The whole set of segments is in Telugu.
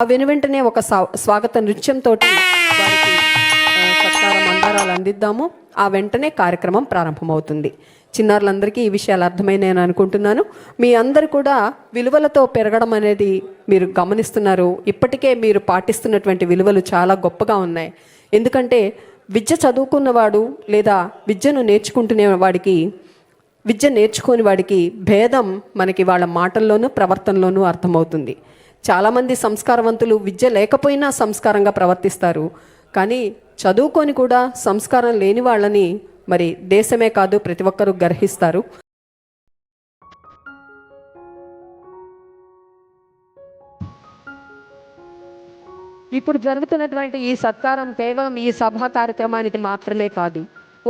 ఆ వెనువెంటనే ఒక స్వాగత నృత్యంతో వారికి ఆ, మందారాలు అందిద్దాము. ఆ వెంటనే కార్యక్రమం ప్రారంభమవుతుంది. చిన్నారులందరికీ ఈ విషయాలు అర్థమైనాయని అనుకుంటున్నాను. మీ అందరు కూడా విలువలతో పెరగడం అనేది మీరు గమనిస్తున్నారు. ఇప్పటికే మీరు పాటిస్తున్నటువంటి విలువలు చాలా గొప్పగా ఉన్నాయి. ఎందుకంటే విద్య చదువుకున్నవాడు లేదా విద్యను నేర్చుకుంటునే వాడికి విద్య నేర్చుకోని వాడికి భేదం మనకి వాళ్ళ మాటల్లోనూ ప్రవర్తనలోనూ అర్థమవుతుంది. చాలామంది సంస్కారవంతులు విద్య లేకపోయినా సంస్కారంగా ప్రవర్తిస్తారు. కానీ చదువుకొని కూడా సంస్కారం లేని వాళ్ళని మరి దేశమే కాదు ప్రతి ఒక్కరూ గర్హిస్తారు. ఇప్పుడు జరుగుతున్నటువంటి ఈ సత్కారం కేవలం ఈ సభా కార్యక్రమానికి మాత్రమే కాదు.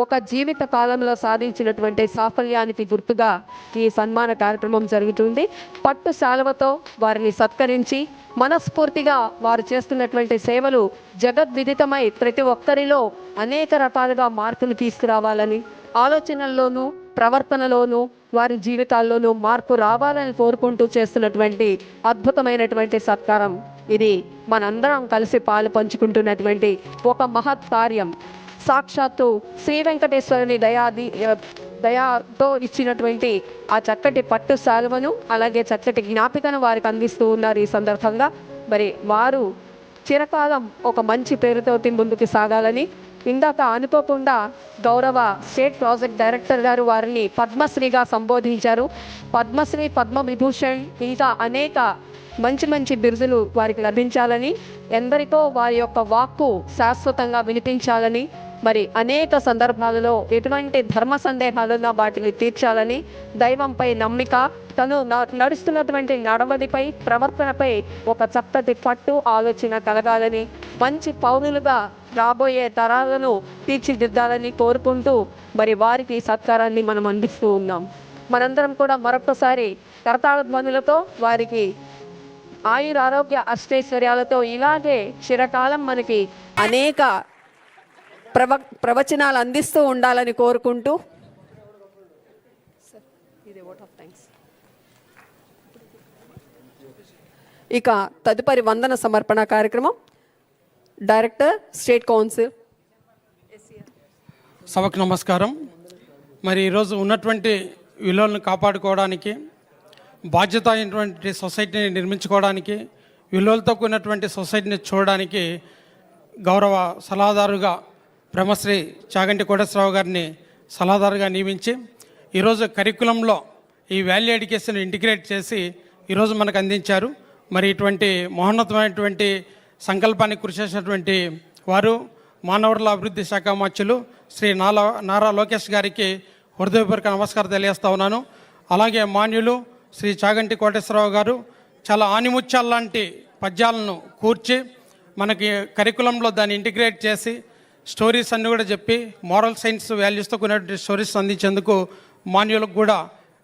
ఒక జీవిత కాలంలో సాధించినటువంటి సాఫల్యానికి గుర్తుగా ఈ సన్మాన కార్యక్రమం జరుగుతుంది. పట్టు శాలవతో వారిని సత్కరించి మనస్ఫూర్తిగా వారు చేస్తున్నటువంటి సేవలు జగద్విదితమై ప్రతి ఒక్కరిలో అనేక రకాలుగా మార్పులు తీసుకురావాలని ఆలోచనల్లోనూ ప్రవర్తనలోనూ వారి జీవితాల్లోనూ మార్పు రావాలని కోరుకుంటూ చేస్తున్నటువంటి అద్భుతమైనటువంటి సత్కారం. ఇది మనందరం కలిసి పాలు పంచుకుంటున్నటువంటి ఒక మహత్ కార్యం సాక్షాత్తు శ్రీ వెంకటేశ్వరుని దయాది దయాతో ఇచ్చినటువంటి ఆ చక్కటి పట్టు శాలువను అలాగే చక్కటి జ్ఞాపికను వారికి అందిస్తూ ఉన్నారు ఈ సందర్భంగా. మరి వారు చిరకాలం ఒక మంచి పేరుతో ముందుకు సాగాలని ఇందాక అనుకోకుండా గౌరవ స్టేట్ ప్రాజెక్ట్ డైరెక్టర్ గారు వారిని పద్మశ్రీగా సంబోధించారు. పద్మశ్రీ పద్మ విభూషణ్ ఇంకా అనేక మంచి మంచి బిరుదులు వారికి లభించాలని ఎందరితో వారి యొక్క వాక్కు శాశ్వతంగా వినిపించాలని మరి అనేక సందర్భాలలో ఎటువంటి ధర్మ సందేహాలలో వాటిని తీర్చాలని దైవంపై నమ్మిక తను న- నడుస్తున్నటువంటి నడవడిపై ప్రవర్తనపై ఒక చక్కటి పట్టు ఆలోచన కలగాలని మంచి పౌరులుగా రాబోయే తరాలను తీర్చిదిద్దాలని కోరుకుంటూ మరి వారికి సత్కారాన్ని మనం అందిస్తూ ఉన్నాం. మనందరం కూడా మరొకసారి కరతాళ ధ్వనులతో వారికి ఆయుర ఆరోగ్య అష్టైశ్వర్యాలతో ఇలాగే చిరకాలం మనకి అనేక ప్రవ ప్రవచనాలు అందిస్తూ ఉండాలని కోరుకుంటూ. ఇక తదుపరి వందన సమర్పణ కార్యక్రమం. Director state council. సభకు నమస్కారం. మరి ఈరోజు ఉన్నటువంటి విలువలను కాపాడుకోవడానికి బాధ్యత అయినటువంటి సొసైటీని నిర్మించుకోవడానికి విలువలతో కూడినటువంటి సొసైటీని చూడడానికి గౌరవ సలహాదారుగా బ్రహ్మశ్రీ చాగంటి కోటేశ్వరరావు గారిని సలహాదారుగా నియమించి ఈరోజు కరికులంలో ఈ వాల్యూ ఎడ్యుకేషన్ ఇంటిగ్రేట్ చేసి ఈరోజు మనకు అందించారు. మరి ఇటువంటి మహోన్నతమైనటువంటి సంకల్పాన్ని కృషి చేసినటువంటి వారు మానవరుల అభివృద్ధి శాఖ మంత్రులు శ్రీ నాలా నారా లోకేష్ గారికి హృదయపూర్వక నమస్కారం తెలియజేస్తా ఉన్నాను. అలాగే మాన్యులు శ్రీ చాగంటి కోటేశ్వరరావు గారు చాలా ఆనిముత్యాల లాంటి పద్యాలను కూర్చి మనకి కరికులంలో దాన్ని ఇంటిగ్రేట్ చేసి స్టోరీస్ అన్నీ కూడా చెప్పి మోరల్ సైన్స్ వాల్యూస్తో కూడినటువంటి స్టోరీస్ అందించేందుకు మాన్యులకు కూడా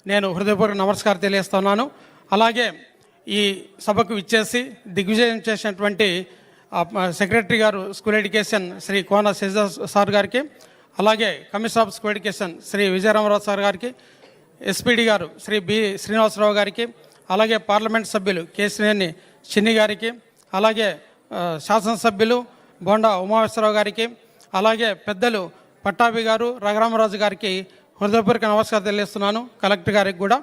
నేను హృదయపూర్వక నమస్కారం తెలియస్తున్నాను అలాగే ఈ సభకు ఇచ్చేసి దిగ్విజయం చేసినటువంటి సెక్రటరీ గారు school education Shri Kona Sasi sir గారికి అలాగే commissioner of school education Shri Vijayaramarao sir గారికి ఎస్పీడి గారు శ్రీ బి శ్రీనివాసరావు గారికి అలాగే పార్లమెంట్ సభ్యులు కేసినేని చిన్ని గారికి అలాగే శాసనసభ్యులు బొండా ఉమావేశ్వరరావు గారికి అలాగే పెద్దలు పట్టాభి గారు రఘురామరాజు గారికి హృదయపూర్వక నమస్కారం తెలియజేస్తున్నాను. కలెక్టర్ గారికి కూడా.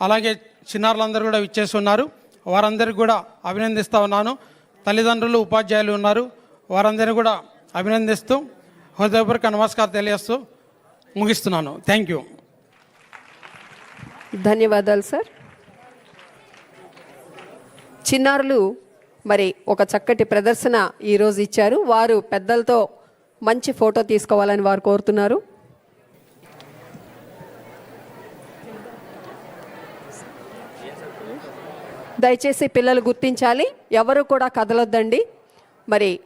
అలాగే చిన్నారులందరూ కూడా ఇచ్చేసి ఉన్నారు. వారందరికీ కూడా అభినందిస్తూ ఉన్నాను. తల్లిదండ్రులు ఉపాధ్యాయులు ఉన్నారు. వారందరినీ కూడా అభినందిస్తూ హృదయపూర్వక నమస్కారం తెలియజేస్తూ ముగిస్తున్నాను. Thank you. ధన్యవాదాలు సార్. చిన్నారులు మరి ఒక చక్కటి ప్రదర్శన ఈరోజు ఇచ్చారు. వారు పెద్దలతో మంచి ఫోటో తీసుకోవాలని వారు కోరుతున్నారు. దయచేసి పిల్లలు గుర్తించాలి. ఎవరు కూడా కదలొద్దండి. మరి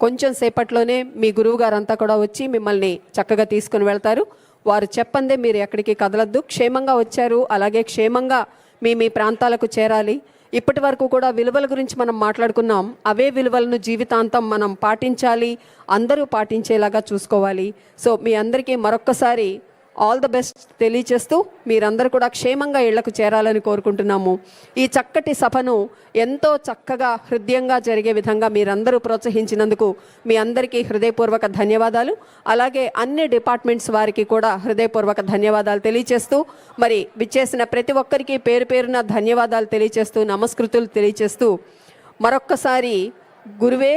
కొంచెం సేపట్లోనే మీ గురువు గారంతా కూడా వచ్చి మిమ్మల్ని చక్కగా తీసుకుని వెళ్తారు. వారు చెప్పందే మీరు ఎక్కడికి కదలొద్దు. క్షేమంగా వచ్చారు. అలాగే క్షేమంగా మీ మీ ప్రాంతాలకు చేరాలి. ఇప్పటి వరకు కూడా విలువల గురించి మనం మాట్లాడుకున్నాం. అవే విలువలను జీవితాంతం మనం పాటించాలి అందరూ పాటించేలాగా చూసుకోవాలి. సో మీ అందరికీ మరొక్కసారి ఆల్ ద బెస్ట్ తెలియచేస్తూ మీరందరూ కూడా క్షేమంగా ఇళ్ళకు చేరాలని కోరుకుంటున్నాము. ఈ చక్కటి సభను ఎంతో చక్కగా హృదయంగా జరిగే విధంగా మీరందరూ ప్రోత్సహించినందుకు మీ అందరికీ హృదయపూర్వక ధన్యవాదాలు. అలాగే అన్ని డిపార్ట్మెంట్స్ వారికి కూడా హృదయపూర్వక ధన్యవాదాలు తెలియచేస్తూ మరి విచ్చేసిన ప్రతి ఒక్కరికి పేరు పేరున ధన్యవాదాలు తెలియచేస్తూ నమస్కృతులు తెలియచేస్తూ మరొక్కసారి గురువే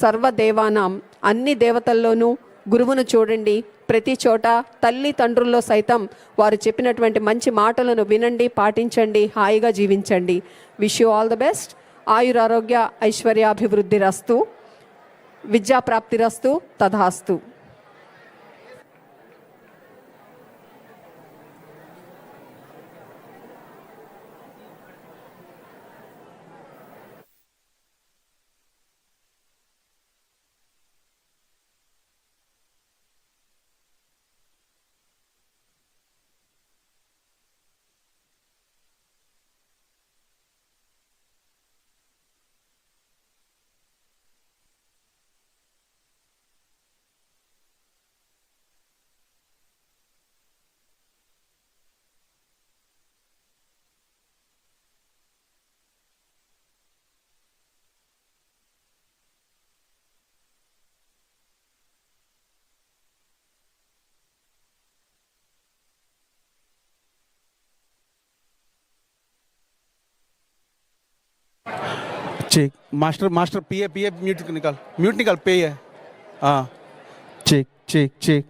సర్వదేవానాం. అన్ని దేవతల్లోనూ గురువును చూడండి. ప్రతి చోట తల్లి తండ్రుల్లో సైతం వారు చెప్పినటువంటి మంచి మాటలను వినండి పాటించండి హాయిగా జీవించండి. Wish you all the best ఆయురారోగ్య ఐశ్వర్యాభివృద్ధి రస్తు విద్యాప్రాప్తి రస్తు తథాస్తు check master master PA PA mute निकाल म्यूट निकाल पे है हाँ चेक चेक चेक